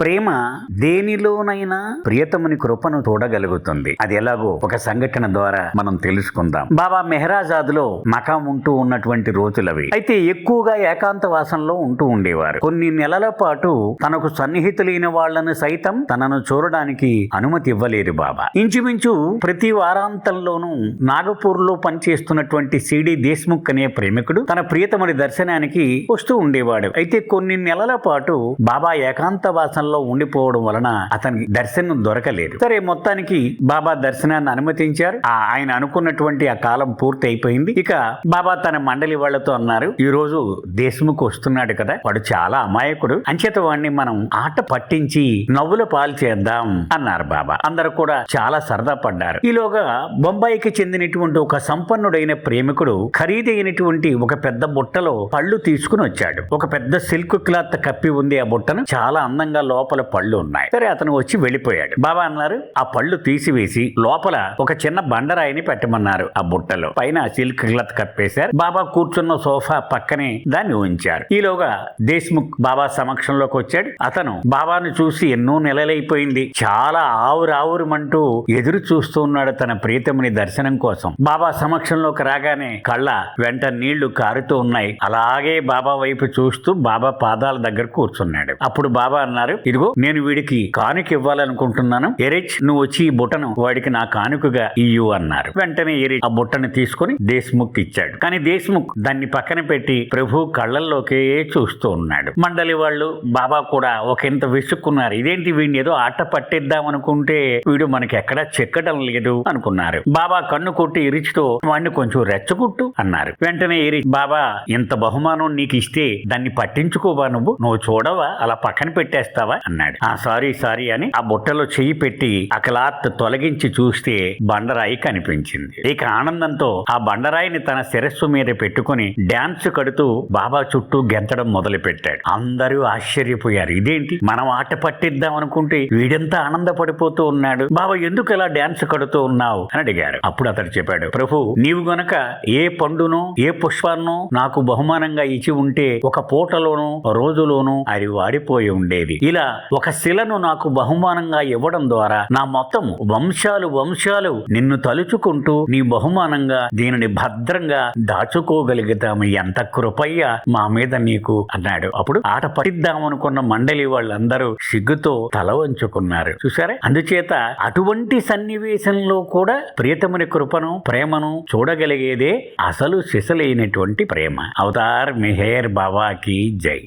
ప్రేమ దేనిలోనైనా ప్రియతముని కృపను చూడగలుగుతుంది. అది ఎలాగో ఒక సంఘటన ద్వారా మనం తెలుసుకుందాం. బాబా మెహరాజాద్లో మకాం ఉంటూ ఉన్నటువంటి రోజులవి. అయితే ఎక్కువగా ఏకాంత వాసంలో ఉంటూ ఉండేవారు. కొన్ని నెలల పాటు తనకు సన్నిహితులైన వాళ్ళను సైతం తనను చూడడానికి అనుమతి ఇవ్వలేరు బాబా. ఇంచుమించు ప్రతి వారాంతంలోనూ నాగపూర్లో పనిచేస్తున్నటువంటి సిడి దేశ్ముఖ్ అనే ప్రేమికుడు తన ప్రియతముడి దర్శనానికి వస్తూ ఉండేవాడు. అయితే కొన్ని నెలల పాటు బాబా ఏకాంతవాసంలో ఉండిపోవడం వలన అతనికి దర్శనం దొరకలేదు. సరే మొత్తానికి బాబా దర్శనాన్ని అనుమతించారు. ఆ ఆయన అనుకున్నటువంటి ఆ కాలం పూర్తి అయిపోయింది ఇక బాబా తన మండలి వాళ్ళతో అన్నారు ఈ రోజు దేశముకు వస్తున్నాడు కదా వాడు చాలా అమాయకుడు. అంచేత వాడిని మనం ఆట పట్టించి నవ్వుల పాలు చేద్దాం అన్నారు బాబా. అందరూ కూడా చాలా సరదా పడ్డారు. ఈలోగా బొంబాయికి చెందినటువంటి ఒక సంపన్నుడైన ప్రేమికుడు ఖరీదైనటువంటి ఒక పెద్ద బుట్టలో పళ్ళు తీసుకుని వచ్చాడు. ఒక పెద్ద సిల్క్ క్లాత్ కప్పి ఉంది ఆ బుట్టను. చాలా అందంగా లోపల పళ్ళు ఉన్నాయి. సరే అతను వచ్చి వెళ్ళిపోయాడు. బాబా అన్నారు ఆ పళ్ళు తీసివేసి లోపల ఒక చిన్న బండరాయిని పెట్టమన్నారు ఆ బుట్టలో. పైన సిల్క్ క్లత్ కప్పేశారు. బాబా కూర్చున్న సోఫా పక్కనే దాన్ని ఉంచారు. ఈలోగా దేశ్ముఖ్ బాబా సమక్షంలోకి వచ్చాడు. అతను బాబాను చూసి ఎన్నో నెలలైపోయింది. చాలా ఆవురు ఆవురుమంటూ ఎదురు చూస్తూ ఉన్నాడు తన ప్రీతముని దర్శనం కోసం. బాబా సమక్షంలోకి రాగానే కళ్ళ వెంట నీళ్ళు కారుతూ ఉన్నాయి. అలాగే బాబా వైపు చూస్తూ బాబా పాదాల దగ్గర కూర్చున్నాడు. అప్పుడు బాబా అన్నారు ఇదిగో నేను వీడికి కానుక ఇవ్వాలనుకుంటున్నాను. ఎరిచ్ నువ్వు వచ్చి ఈ బుట్టను వాడికి నా కానుకగా ఇయ్యు అన్నారు. వెంటనే ఎరిచ్ ఆ బుట్టను తీసుకుని దేశ్ముఖ్ ఇచ్చాడు. కానీ దేశ్ముఖ్ దాన్ని పక్కన పెట్టి ప్రభు కళ్ళల్లోకే చూస్తూ ఉన్నాడు. మండలి వాళ్ళు బాబా కూడా ఒక ఇంత విసుక్కున్నారు. ఇదేంటి వీడిని ఏదో ఆట పట్టిద్దాం అనుకుంటే వీడు మనకి ఎక్కడా చెక్కడం లేదు అనుకున్నారు. బాబా కన్ను కొట్టి ఇరిచితో వాడిని కొంచెం రెచ్చగొట్టు అన్నారు. వెంటనే ఎరి బాబా ఇంత బహుమానం నీకు ఇస్తే దాన్ని పట్టించుకోవా నువ్వు? నువ్వు చూడవా? అలా పక్కన పెట్టేస్తావా? అన్నాడు. ఆ సారీ సారీ అని ఆ బుట్టలో చెయ్యి పెట్టి ఆ క్లాత్ తొలగించి చూస్తే బండరాయి కనిపించింది. ఇక ఆనందంతో ఆ బండరాయిని తన శిరస్సు మీద పెట్టుకుని డాన్స్ కడుతూ బాబా చుట్టూ గెంతడం మొదలు పెట్టాడు అందరూ ఆశ్చర్యపోయారు. ఇదేంటి? మనం ఆట పట్టిద్దాం అనుకుంటే వీడంతా ఆనందపడిపోతూ ఉన్నాడు? బాబా ఎందుకు ఇలా డాన్స్ కడుతూ ఉన్నావు? అని అడిగారు. అప్పుడు అతడు చెప్పాడు ప్రభు నీవు గనక ఏ పండునో ఏ పుష్పాన్నో నాకు బహుమానంగా ఇచ్చి ఉంటే ఒక పూటలోనూ రోజులోనూ అది వాడిపోయి ఉండేది. ఇలా ఒక శిలను నాకు బహుమానంగా ఇవ్వడం ద్వారా నా మొత్తం వంశాలు వంశాలు నిన్ను తలుచుకుంటూ నీ బహుమానంగా దీనిని భద్రంగా దాచుకోగలుగుతాము. ఎంత కృపయ్య మా మీద నీకు అన్నాడు. అప్పుడు ఆట పట్టిద్దామనుకున్న మండలి వాళ్ళందరూ సిగ్గుతో తల వంచుకున్నారు. చూసారా అందుచేత అటువంటి సన్నివేశంలో కూడా ప్రియతముని కృపను ప్రేమను చూడగలిగేదే అసలు సిసలైనటువంటి ప్రేమ. అవతార్ మెహేర్ బాబాకి జై.